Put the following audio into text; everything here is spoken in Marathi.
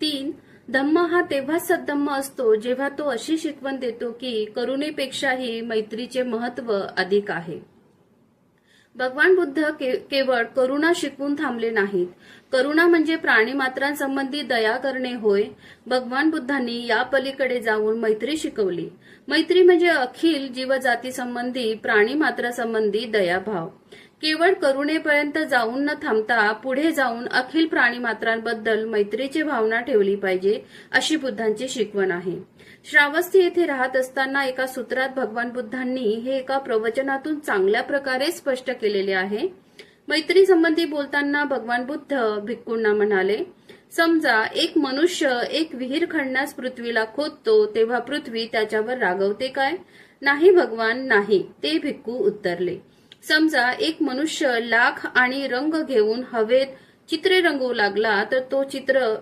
तीन धम्म हा तेव्हाच सद्धम्म असतो जेव्हा तो अशी शिकवण देतो की करुणेपेक्षाही मैत्रीचे महत्त्व अधिक आहे. भगवान बुद्ध केवळ करुणा शिकवून थांबले नाहीत. करुणा म्हणजे प्राणीमात्रांसंबंधी दया करणे होय. भगवान बुद्धांनी या पलीकडे जाऊन मैत्री शिकवली. मैत्री म्हणजे अखिल जीवजातीसंबंधी प्राणीमात्रासंबंधी दयाभाव. केवळ करुणेपर्यंत जाऊन न थांबता पुढे जाऊन अखिल प्राणीमात्रांबद्दल मैत्रीची भावना ठेवली पाहिजे अशी बुद्धांची शिकवण आहे. श्रावस्ती येथे राहत असताना एका सूत्रात भगवान बुद्धांनी हे एका प्रवचनातून चांगल्या प्रकारे स्पष्ट केलेले आहे. मैत्री संबंधी बोलताना भगवान बुद्ध भिक्कूंना म्हणाले समजा एक मनुष्य एक विहीर खणण्यास पृथ्वीला खोदतो तेव्हा पृथ्वी त्याच्यावर रागवते काय? नाही भगवान नाही ते भिक्कू उत्तरले. समजा एक मनुष्य लाख आणि रंग घेऊन हवेत चित्रे रंगवू लागला तर तो चित्र